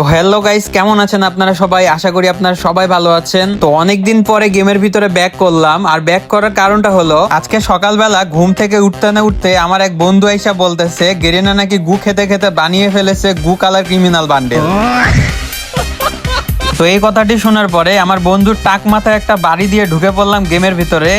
তো hello guys কেমন আছেন আপনারা সবাই? আশা করি আপনারা সবাই ভালো আছেন। তো অনেকদিন পরে গেমের ভিতরে ব্যাক করলাম। আর ব্যাক করার কারণটা হলো, আজকে সকালবেলা ঘুম থেকে উঠতে না উঠতে আমার এক বন্ধু আইসা বলতেছে, গেরিনা নাকি গু খেতে খেতে বানিয়ে ফেলেছে গু কালার ক্রিমিনাল বান্ডেল তো এই কথাটি শোনার পরে আমার বন্ধুর টাক মাথায় একটা বাড়ি দিয়ে ঢুকে পড়লাম গেমের ভিতরে।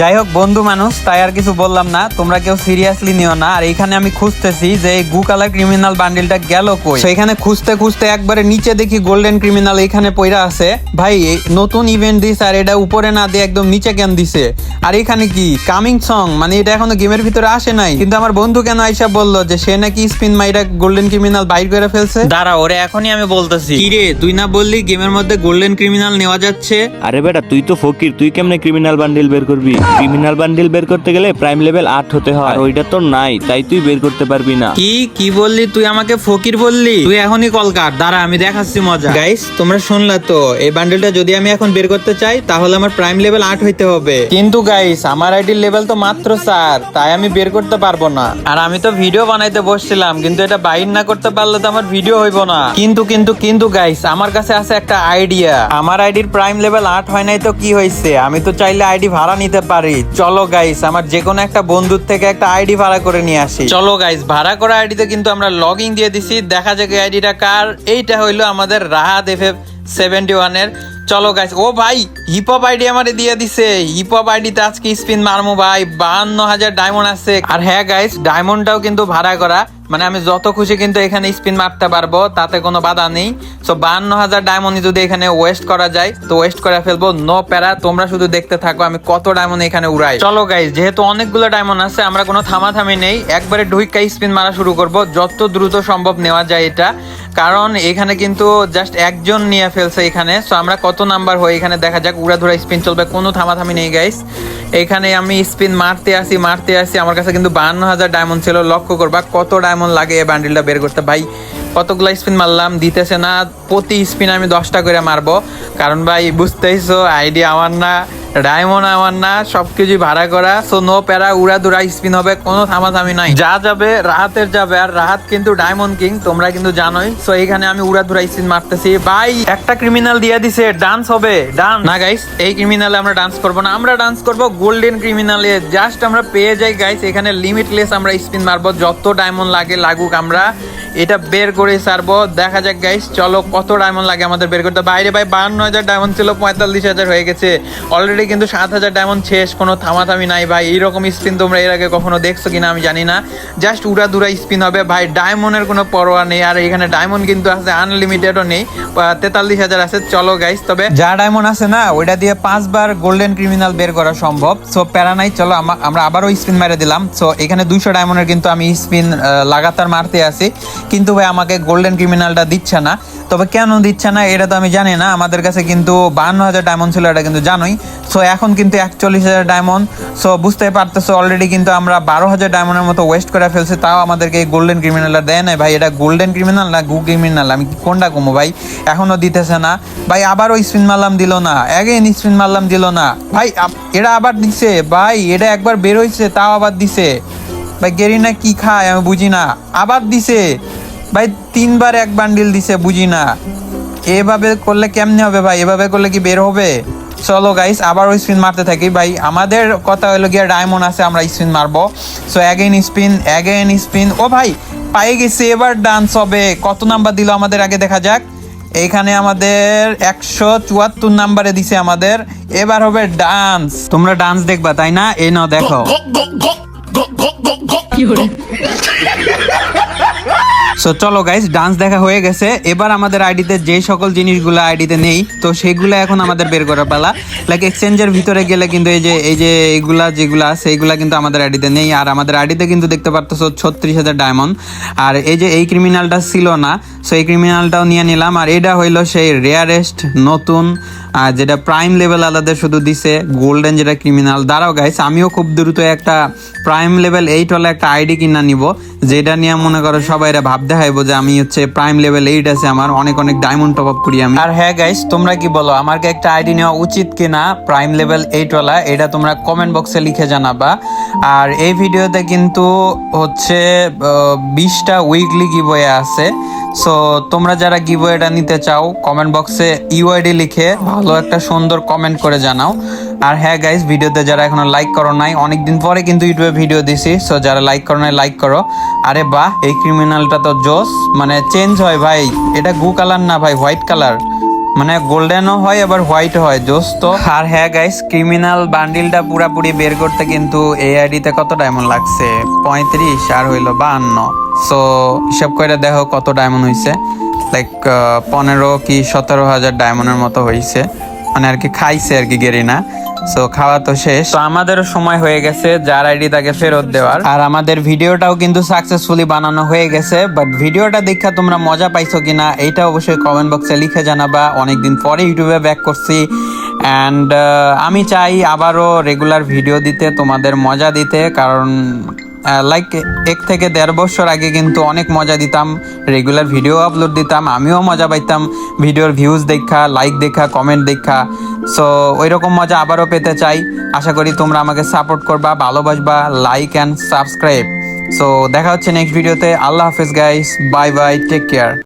যাই হোক বন্ধু মানুষ তাই আর কিছু বললাম না। তোমরা কেউ সিরিয়াসলি নিও না। আর এখানে আমি খুঁজতেছি যে এই গু কালার ক্রিমিনাল বান্ডিলটা গেল কই? তো এখানে খুঁজতে খুঁজতে একবারে নিচে দেখি গোল্ডেন ক্রিমিনাল এখানে পইরা আছে। ভাই নতুন ইভেন্ট দিস আর এটা উপরে না দিয়ে একদম নিচে কেন দিছে? আর এখানে কি? কামিং সং মানে এটা এখনও গেমের ভিতরে আসে নাই। কিন্তু আমার বন্ধু কেন আইসা বলল যে সে নাকি স্পিন মাইরা গোল্ডেন ক্রিমিনাল বাইর করে ফেলছে? দাঁড়া ওরে এখনই আমি বলতেছি। কি রে তুই না বললি গেমের মধ্যে গোল্ডেন ক্রিমিনাল নেওয়া যাচ্ছে? আরে বেটা তুই তো ফকির তুই কেমনে ক্রিমিনাল বান্ডিল বের করবি? ক্রিমিনাল বান্ডিল বের করতে গেলে প্রাইম লেভেল আট হতে হয়। আর ওইটা তো নাই, তাই তুই বের করতে পারবি না। কি? কি বললি তুই? আমাকে ফকির বললি? তুই এখনই কল কাট, দাঁড়া, আমি দেখাচ্ছি মজা। গাইস তোমরা শুনলা তো, এই বান্ডেলটা যদি আমি এখন বের করতে চাই, তাহলে আমার প্রাইম লেভেল আট হইতে হবে। কিন্তু গাইস আমার আইডির লেভেল তো মাত্র চার, তাই আমি বের করতে পারব না। আর আমি তো ভিডিও বানাইতে বসছিলাম, কিন্তু এটা বাইর না করতে পারলে তো আমার ভিডিও হইব না। কিন্তু কিন্তু কিন্তু গাইস আমার কাছে আছে একটা আইডিয়া আমার আইডির প্রাইম লেভেল আট হয় নাই তো কি হয়েছে আমি তো চাইলে আইডি ভাড়া নিতে পারি চলো গাইস আমার যে কোনো একটা বন্ধুর থেকে একটা আইডি ভাড়া করে নিয়ে আসি। চলো গাইস ভাড়া করা আইডিতে কিন্তু আমরা লগইন দিয়ে দিছি। দেখা যাক আইডিটা কার। এইটা হইল আমাদের রাহাত এফ এফ সেভেন্টি চলো গাইস ও ভাই হিপ হপ আইডি আমারে দিয়ে দিছে। হিপ হপ আইডিতে আজকে স্পিন মারমু ভাই, বাহান্ন হাজার ডায়মন্ড আছে। আর হ্যাঁ গাইস ডায়মন্ডটাও কিন্তু ভাড়া করা। মানে আমি যত খুশি কিন্তু এখানে স্পিন মারতে পারব, তাতে কোনো বাধা নেই। সো বাহান্ন হাজার ডায়মন্ড যদি এখানে ওয়েস্ট করা যায়, তো ওয়েস্ট করে ফেলব। নো প্যারা, তোমরা শুধু দেখতে থাকো আমি কত ডায়মন্ড এখানে উড়াই। চলো গাইস যেহেতু অনেকগুলো ডায়মন্ড আছে, আমরা কোনো থামাথামি নেই। একবারে ঢুইকা স্পিন মারা শুরু করব, যত দ্রুত সম্ভব নেওয়া যায় এটা। কারণ এখানে কিন্তু জাস্ট একজন নিয়ে ফেলছে এখানে। সো আমরা কত নাম্বার হই এখানে দেখা যাক উড়া ধরা স্পিন চলবে। কোনো থামাথামি নেই গাইস এখানে আমি স্পিন মারতে আসি মারতে আসি। আমার কাছে কিন্তু বাহান্ন হাজার ডায়মন্ড ছিল। লক্ষ্য করবা কত ডায়মন্ড লাগে এই বান্ডিলটা বের করতে। ভাই, কতগুলো স্পিন মারলাম? দিতেছে না। প্রতি স্পিন আমি দশটা করে মারবো। কারণ ভাই, বুঝতেইছো আইডিয়া আমার না। ডায়মন্ড আমার না সবকিছু ভাড়া করা। সো নো প্যারা, উড়া দুরা স্পিন হবে, কোনো থামাথামি নাই। যা যাবে, রাহাতের যাবে, আর রাহাত কিন্তু ডায়মন্ড কিং, তোমরা কিন্তু জানোই। সো এখানে আমি উড়া দুরা স্পিন মারতেছি। ভাই, একটা ক্রিমিনাল দিয়ে দিছে ডান্স হবে ডান্স না গাইস এই ক্রিমিনালে আমরা ডান্স করব না। আমরা ডান্স করব গোল্ডেন ক্রিমিনালে জাস্ট আমরা পেয়ে যাই গাইস এখানে লিমিটলেস আমরা স্পিন মারবো, যত ডায়মন্ড লাগে, লাগুক আমরা। এটা বের করে সারবো দেখা যাক গাইস চলো কত ডায়মন্ড লাগে আমাদের বের করতে। বাইরে ভাই বাহান্ন হাজার ডায়মন্ড ছিল, পঁয়তাল্লিশ হাজার হয়ে গেছে। অলরেডি কিন্তু সাত হাজার ডায়মন্ড শেষ, কোনো থামাথামি নাই ভাই। এইরকম স্পিন তোমরা এর আগে কখনো দেখছ কিনা আমি জানি না। জাস্ট উড়া দুরা স্পিন হবে। ভাই ডায়মন্ডের কোনো পরোয়া নেই। আর এখানে ডায়মন্ড কিন্তু আছে আনলিমিটেডও নেই। তেতাল্লিশ হাজার আছে। চলো গাইস তবে যা ডায়মন্ড আছে না, ওইটা দিয়ে পাঁচবার গোল্ডেন ক্রিমিনাল বের করা সম্ভব। সো প্যারা নাই, চলো আমা- আমরা আবারও স্পিন মেরে দিলাম। সো এখানে দুইশো ডায়মন্ডের কিন্তু আমি স্পিন লাগাতার মারতে আছি। কিন্তু ভাই, আমাকে গোল্ডেন ক্রিমিনালটা দিচ্ছে না। তবে কেন দিচ্ছে না, এটা তো আমি জানি না। আমাদের কাছে কিন্তু বান্ন হাজার ডায়মন্ড ছিল, এটা কিন্তু জানোই। সো এখন কিন্তু একচল্লিশ হাজার ডায়মন্ড সো বুঝতেই পারতেছো অলরেডি কিন্তু আমরা বারো হাজার ডায়মন্ডের মতো ওয়েস্ট করে ফেলছি। তাও আমাদেরকে এই গোল্ডেন ক্রিমিনালটা দেয় না ভাই। এটা গোল্ডেন ক্রিমিনাল না গু ক্রিমিনাল আমি কোনটা কমো ভাই? এখনও দিতেছে না। ভাই আবারও স্পিন মারলাম দিল না। এগেন স্পিন মারলাম দিল না। ভাই এটা আবার দিছে। ভাই, এটা একবার বের হয়েছে তাও আবার দিছে। ভাই গেরিনা কি খায় আমি বুঝি না। আবার দিছে। ভাই তিনবার এক বান্ডিল দিছে, বুঝি না। এভাবে করলে কেমনে হবে ভাই? এভাবে করলে কি বের হবে? চলো গাইস আবার ওই স্পিন মারতে থাকি। ভাই, আমাদের কথা হলো গিয়ে ডায়মন্ড আছে, আমরা স্পিন মারবো। So again spin again spin ও ভাই, পায়ে গেছে, এবার ডান্স হবে। কত নাম্বার দিল আমাদের আগে দেখা যাক। এইখানে আমাদের একশো চুয়াত্তর নাম্বারে দিছে আমাদের। এবার হবে ডান্স তোমরা ডান্স দেখবা, তাই না? এ না দেখো সো চলো গাইস ডান্স দেখা হয়ে গেছে। এবার আমাদের আইডিতে যে সকল জিনিসগুলো আইডিতে নেই, তো সেগুলো এখন আমাদের বের করা পালা। লাইক এক্সচেঞ্জের ভিতরে গেলে কিন্তু এই যে এই যে এইগুলা যেগুলো আছে এইগুলা কিন্তু আমাদের আইডিতে নেই। আর আমাদের আইডিতে কিন্তু দেখতে পারতেছো ছত্রিশ হাজার ডায়মন্ড আর এই যে এই ক্রিমিনালটা ছিল না সো এই ক্রিমিনালটাও নিয়ে নিলাম। আর এটা হইল সেই রেয়ারেস্ট নতুন আর যেটা প্রাইম লেভেল আলাদা শুধু দিছে গোল্ডেন যেটা ক্রিমিনাল দাঁড়াও গাইস আমিও খুব দ্রুত একটা প্রাইম লেভেল এইট হলে একটা আইডি কিনা নিব, যেটা নিয়ে মনে করো সবাই ভাবতে হাইবো যে আমি হচ্ছে প্রাইম লেভেল এইট আছে, আমার অনেক অনেক ডায়মন্ড টপ আপ করি আমি। আর হ্যাঁ গাইস তোমরা কি বলো, আমার কি একটা আইডি নেওয়া উচিত কিনা প্রাইম লেভেল এইট ওয়ালা, এটা তোমরা কমেন্ট বক্সে লিখে জানাবা। আর এই ভিডিওতে কিন্তু হচ্ছে বিশটা উইকলি গিভওয়ে আছে। সো তোমরা যারা গিভওয়েটা নিতে চাও কমেন্ট বক্সে ইউআইডি লিখে ভালো একটা সুন্দর কমেন্ট করে জানাও। আর হ্যাঁ গাইস ভিডিওতে যারা এখনও লাইক করো নাই, অনেকদিন পরে কিন্তু ইউটিউবে ভিডিও দিছি। সো যারা লাইক করো নাই লাইক করো। আরে বাহ, এই ক্রিমিনালটা তো জোস মানে চেঞ্জ হয় ভাই। এটা গু কালার না ভাই হোয়াইট কালার মানে গোল্ডেনও হয়, আবার হোয়াইট হয়। জোস তো আর হ্যাঁ গাইস ক্রিমিনাল বান্ডিলটা পুরাপুরি বের করতে কিন্তু এই আইডিতে কত ডায়মন্ড লাগছে? পঁয়ত্রিশ, আর হইল বাহান্ন। সো হিসাব করে দেখো কত ডায়মন্ড হয়েছে লাইক পনেরো কি সতেরো হাজার ডায়মন্ডের মতো হয়েছে মানে আর কি খাইছে আর কি গেরিনা। সো খাওয়া তো শেষ। তো আমাদের সময় হয়ে গেছে যার আইডি তাকে ফেরত দেওয়ার। আর আমাদের ভিডিওটাও কিন্তু সাকসেসফুলি বানানো হয়ে গেছে বাট ভিডিওটা দেখা তোমরা মজা পাইছো কিনা এটা অবশ্যই কমেন্ট বক্সে লিখে জানাবা। অনেকদিন পরে ইউটিউবে ব্যাক করছি। অ্যান্ড আমি চাই আবারও রেগুলার ভিডিও দিতে তোমাদের মজা দিতে কারণ লাইক এক থেকে দেড় বছর আগে কিন্তু অনেক মজা দিতাম রেগুলার ভিডিও আপলোড দিতাম, আমিও মজা পাইতাম ভিডিওর ভিউজ দেখা লাইক দেখা কমেন্ট দেখা। সো ওই রকম মজা আবারও পেতে চাই। আশা করি তোমরা আমাকে সাপোর্ট করবা, ভালোবাসবা লাইক অ্যান্ড সাবস্ক্রাইব সো দেখা হচ্ছে নেক্সট ভিডিওতে আল্লাহ হাফিজ guys bye bye take care